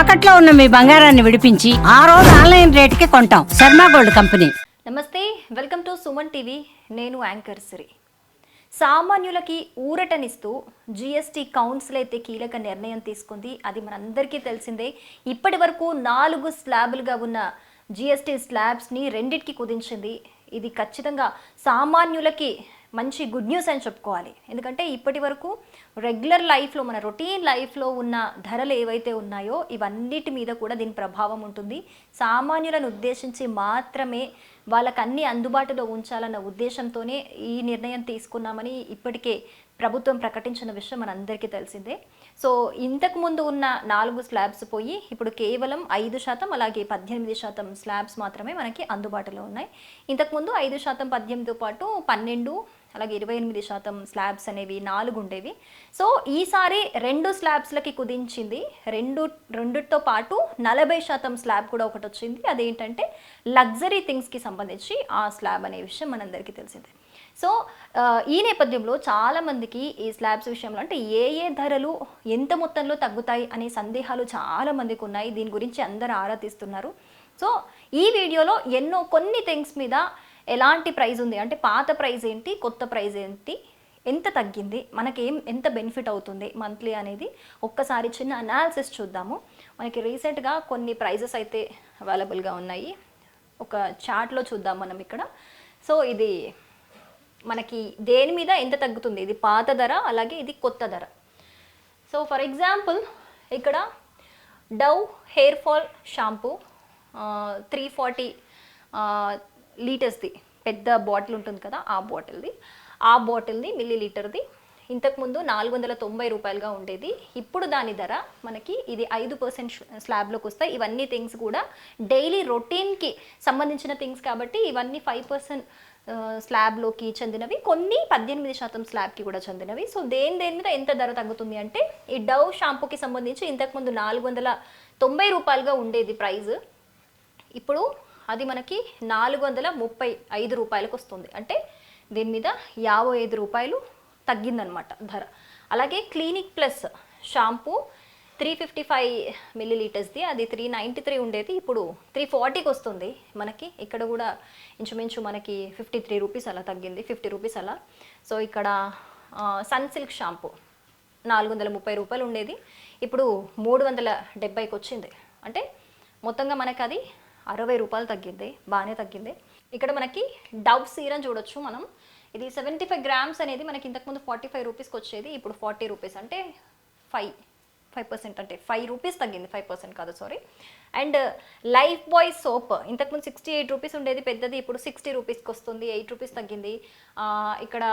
తాకట్లో ఉన్న మీ బంగారాన్ని విడిపించి ఆ రోజు ఆన్లైన్ రేటుకి కొంటాం. Sharma gold company. నమస్తే వెల్కమ్ టు సుమన్ టీవీ. నేను యాంకర్ సిరి. సామాన్యులకి ఊరటనిస్తూ జిఎస్టీ కౌన్సిల్ అయితే కీలక నిర్ణయం తీసుకుంది. అది మనందరికీ తెలిసిందే. ఇప్పటి వరకు నాలుగు స్లాబులుగా ఉన్న జిఎస్టీ స్లాబ్స్ని రెండిటికి కుదించింది. ఇది ఖచ్చితంగా సామాన్యులకి మంచి గుడ్ న్యూస్ అని చెప్పుకోవాలి. ఎందుకంటే ఇప్పటి వరకు రెగ్యులర్ లైఫ్లో మన రొటీన్ లైఫ్లో ఉన్న ధరలు ఏవైతే ఉన్నాయో ఇవన్నిటి మీద కూడా దీని ప్రభావం ఉంటుంది. సామాన్యులను ఉద్దేశించి మాత్రమే వాళ్ళకు అన్ని అందుబాటులో ఉంచాలన్న ఉద్దేశంతోనే ఈ నిర్ణయం తీసుకున్నామని ఇప్పటికే ప్రభుత్వం ప్రకటించిన విషయం మనందరికీ తెలిసిందే. సో ఇంతకు ముందు ఉన్న నాలుగు స్లాబ్స్ పోయి ఇప్పుడు కేవలం ఐదు శాతం అలాగే పద్దెనిమిది శాతం స్లాబ్స్ మాత్రమే మనకి అందుబాటులో ఉన్నాయి. ఇంతకుముందు ఐదు శాతం పద్దెనిమిదితో పాటు పన్నెండు అలాగే ఇరవై ఎనిమిది శాతం స్లాబ్స్ అనేవి నాలుగు ఉండేవి. సో ఈసారి రెండు స్లాబ్స్లకి కుదించింది. రెండు రెండుతో పాటు నలభై శాతం స్లాబ్ కూడా ఒకటి వచ్చింది. అదేంటంటే లగ్జరీ థింగ్స్కి సంబంధించి ఆ స్లాబ్ అనే విషయం మనందరికీ తెలిసిందే. సో ఈ నేపథ్యంలో చాలామందికి ఈ స్లాబ్స్ విషయంలో అంటే ఏ ఏ ధరలు ఎంత మొత్తంలో తగ్గుతాయి అనే సందేహాలు చాలా మందికి ఉన్నాయి. దీని గురించి అందరూ ఆరా తీస్తున్నారు. సో ఈ వీడియోలో ఎన్నో కొన్ని థింగ్స్ మీద ఎలాంటి ప్రైస్ ఉంది? అంటే పాత ప్రైస్ ఏంటి? కొత్త ప్రైస్ ఏంటి? ఎంత తగ్గింది? మనకేం ఎంత బెనిఫిట్ అవుతుంది మంత్లీ అనేది ఒక్కసారి చిన్న అనాలిసిస్ చూద్దాము. మనకి రీసెంట్గా కొన్ని ప్రైజెస్ అయితే అవైలబుల్గా ఉన్నాయి. ఒక చార్ట్లో చూద్దాం మనం ఇక్కడ. సో ఇది మనకి దేని మీద ఎంత తగ్గుతుంది? ఇది పాత ధర అలాగే ఇది కొత్త ధర. సో ఫర్ ఎగ్జాంపుల్ ఇక్కడ Dove hair fall shampoo three forty లీటర్స్ది పెద్ద బాటిల్ ఉంటుంది కదా ఆ బాటిల్ది. ఆ బాటిల్ది మిల్లీ లీటర్ది ఇంతకుముందు నాలుగు వందల తొంభై రూపాయలుగా ఉండేది. ఇప్పుడు దాని ధర మనకి ఇది ఐదు పర్సెంట్ స్లాబ్లోకి వస్తాయి. ఇవన్నీ థింగ్స్ కూడా డైలీ రొటీన్కి సంబంధించిన థింగ్స్ కాబట్టి ఇవన్నీ ఫైవ్ పర్సెంట్ స్లాబ్లోకి చెందినవి. కొన్ని పద్దెనిమిది శాతం స్లాబ్కి కూడా చెందినవి. సో దేని దేని మీద ఎంత ధర తగ్గుతుంది అంటే ఈ డవ్ షాంపూకి సంబంధించి ఇంతకుముందు నాలుగు వందల తొంభై రూపాయలుగా ఉండేది ప్రైస్ ఇప్పుడు అది మనకి నాలుగు వందల ముప్పై ఐదు రూపాయలకు వస్తుంది. అంటే దీని మీద యాభై ఐదు రూపాయలు తగ్గిందనమాట ధర. అలాగే clinic plus shampoo three fifty five మిల్లీలీటర్స్ది అది త్రీ నైంటీ త్రీ ఉండేది. ఇప్పుడు త్రీ ఫార్టీకి వస్తుంది మనకి. ఇక్కడ కూడా ఇంచుమించు మనకి ఫిఫ్టీ త్రీ రూపీస్ అలా తగ్గింది ఫిఫ్టీ రూపీస్ అలా. సో ఇక్కడ సన్ సిల్క్ షాంపూ నాలుగు వందల ముప్పై రూపాయలు ఉండేది. ఇప్పుడు మూడు వందల డెబ్బైకి వచ్చింది. అంటే మొత్తంగా మనకి అది అరవై రూపాయలు తగ్గింది బాగానే తగ్గింది. ఇక్కడ మనకి డవ్ సీరం చూడొచ్చు మనం. ఇది సెవెంటీ ఫైవ్ గ్రామ్స్ అనేది మనకి ఇంతకుముందు ఫార్టీ ఫైవ్ రూపీస్కి వచ్చేది ఇప్పుడు ఫార్టీ రూపీస్ అంటే ఫైవ్ ఫైవ్ పర్సెంట్ అంటే ఫైవ్ రూపీస్ తగ్గింది ఫైవ్ పర్సెంట్ కాదు sorry and Lifebuoy soap ఇంతకుముందు సిక్స్టీ ఎయిట్ రూపీస్ ఉండేది పెద్దది ఇప్పుడు సిక్స్టీ రూపీస్కి వస్తుంది ఎయిట్ రూపీస్ తగ్గింది. ఇక్కడ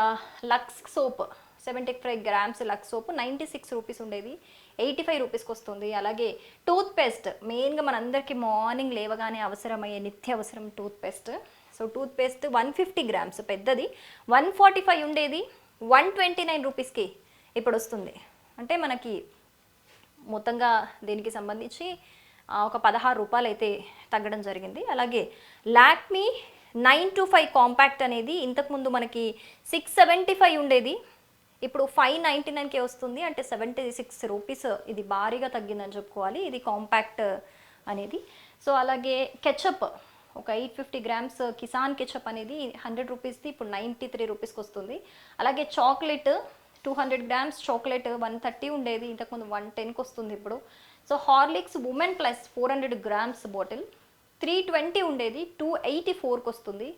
Lux soap seventy five grams Lux soap ninety six rupees ఉండేది. ఎయిటీ ఫైవ్ రూపీస్కి వస్తుంది. అలాగే టూత్ పేస్ట్ మెయిన్గా మనందరికీ మార్నింగ్ లేవగానే అవసరమయ్యే నిత్య అవసరం toothpaste so toothpaste one fifty grams పెద్దది. వన్ ఫార్టీ ఫైవ్ ఉండేది. వన్ ట్వంటీ నైన్ రూపీస్కి ఇప్పుడు వస్తుంది. అంటే మనకి మొత్తంగా దీనికి సంబంధించి ఒక పదహారు రూపాయలు అయితే తగ్గడం జరిగింది. అలాగే Lakme nine to five compact అనేది ఇంతకుముందు మనకి సిక్స్ సెవెంటీ ఫైవ్ ఉండేది. ఇప్పుడు ఫైవ్ నైంటీ నైన్కే వస్తుంది అంటే సెవెంటీ సిక్స్ రూపీస్ ఇది భారీగా తగ్గిందని చెప్పుకోవాలి. ఇది కాంపాక్ట్ అనేది. సో అలాగే కెచప్ ఒక eight fifty grams Kissan ketchup అనేది హండ్రెడ్ రూపీస్ది ఇప్పుడు నైంటీ త్రీ రూపీస్కి వస్తుంది. అలాగే chocolate two hundred grams chocolate one thirty ఉండేది ఇంతకుముందు వన్ టెన్కి వస్తుంది ఇప్పుడు. So Horlicks women plus four hundred grams bottle three twenty ఉండేది టూ ఎయిటీ ఫోర్కి వస్తుంది.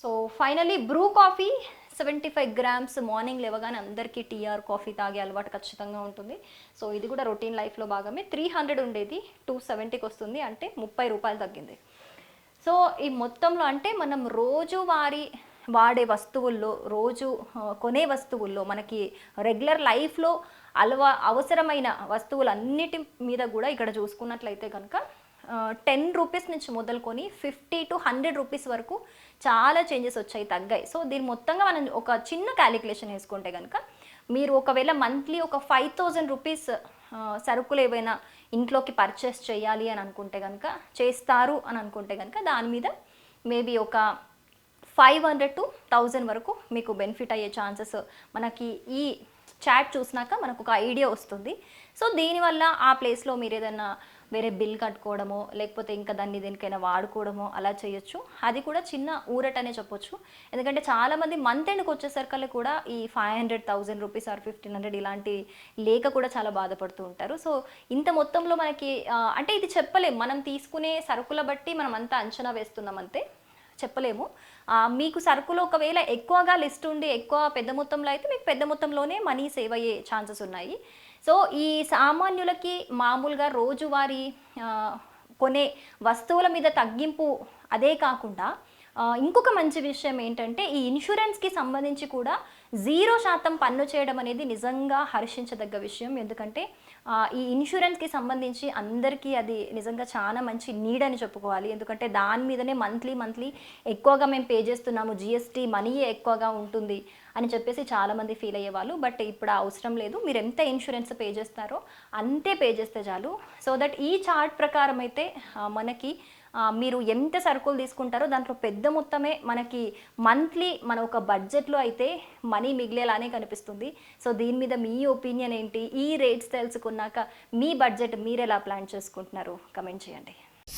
So finally Bru coffee seventy five grams morning లేవగానే అందరికీ టీఆర్ కాఫీ తాగే అలవాటు ఖచ్చితంగా ఉంటుంది. సో ఇది కూడా రొటీన్ లైఫ్లో భాగమే. త్రీ హండ్రెడ్ ఉండేది టూ సెవెంటీకి వస్తుంది అంటే ముప్పై రూపాయలు తగ్గింది. సో ఈ మొత్తంలో అంటే మనం రోజువారీ వాడే వస్తువుల్లో రోజు కొనే వస్తువుల్లో మనకి రెగ్యులర్ లైఫ్లో అలవా అవసరమైన వస్తువులన్నిటి మీద కూడా ఇక్కడ చూసుకున్నట్లయితే కనుక టెన్ రూపీస్ నుంచి మొదలుకొని ఫిఫ్టీ టు హండ్రెడ్ రూపీస్ వరకు చాలా చేంజెస్ వచ్చాయి తగ్గాయి. సో దీని మొత్తంగా మనం ఒక చిన్న క్యాలిక్యులేషన్ వేసుకుంటే కనుక మీరు ఒకవేళ మంత్లీ ఒక ఫైవ్ థౌజండ్ రూపీస్ సరుకులు ఏవైనా ఇంట్లోకి పర్చేస్ చేయాలి అని అనుకుంటే కనుక చేస్తారు అని అనుకుంటే కనుక దాని మీద మేబీ ఒక ఫైవ్ హండ్రెడ్ టు థౌజండ్ వరకు మీకు బెనిఫిట్ అయ్యే ఛాన్సెస్ మనకి ఈ చాట్ చూసినాక మనకు ఒక ఐడియా వస్తుంది. సో దీనివల్ల ఆ ప్లేస్లో మీరు ఏదైనా వేరే బిల్ కట్టుకోవడమో లేకపోతే ఇంకా దాన్ని దేనికైనా వాడుకోవడమో అలా చేయొచ్చు. అది కూడా చిన్న ఊరటనే చెప్పొచ్చు. ఎందుకంటే చాలామంది మంత్ ఎండ్కి వచ్చేసరికల్లా కూడా ఈ five hundred thousand rupees or fifteen hundred ఇలాంటి లేక కూడా చాలా బాధపడుతూ ఉంటారు. సో ఇంత మొత్తంలో మనకి అంటే ఇది చెప్పలేము మనం తీసుకునే సరుకుల బట్టి మనం అంతా అంచనా వేస్తున్నాం అంతే. చెప్పలేము. మీకు సరుకులు ఒకవేళ ఎక్కువగా లిస్ట్ ఉండి ఎక్కువ పెద్ద మొత్తంలో అయితే మీకు పెద్ద మొత్తంలోనే మనీ సేవ్ అయ్యే ఛాన్సెస్ ఉన్నాయి. సో ఈ సామాన్యులకి మామూలుగా రోజువారీ కొనే వస్తువుల మీద తగ్గింపు అదే కాకుండా ఇంకొక మంచి విషయం ఏంటంటే ఈ ఇన్సూరెన్స్కి సంబంధించి కూడా జీరో శాతం పన్ను చేయడం అనేది నిజంగా హర్షించదగ్గ విషయం. ఎందుకంటే ఈ ఇన్సూరెన్స్కి సంబంధించి అందరికీ అది నిజంగా చాలా మంచి నీడ్ అని చెప్పుకోవాలి. ఎందుకంటే దాని మీదనే మంత్లీ మంత్లీ ఎక్కువగా మేము పే చేస్తున్నాము. జిఎస్టీ మనీ ఎక్కువగా ఉంటుంది అని చెప్పేసి చాలామంది ఫీల్ అయ్యేవాళ్ళు. బట్ ఇప్పుడు అవసరం లేదు. మీరు ఎంత ఇన్సూరెన్స్ పే చేస్తారో అంతే పే చేస్తే చాలు. సో దట్ ఈ చార్ట్ ప్రకారం అయితే మనకి మీరు ఎంత సరుకులు తీసుకుంటారో దాంట్లో పెద్ద మొత్తమే మనకి మంత్లీ మన ఒక బడ్జెట్లో అయితే మనీ మిగిలేలానే కనిపిస్తుంది. సో దీని మీద మీ ఒపీనియన్ ఏంటి? ఈ రేట్స్ తెలుసుకున్నాక మీ బడ్జెట్ మీరు ఎలా ప్లాన్ చేసుకుంటున్నారు? కమెంట్ చేయండి.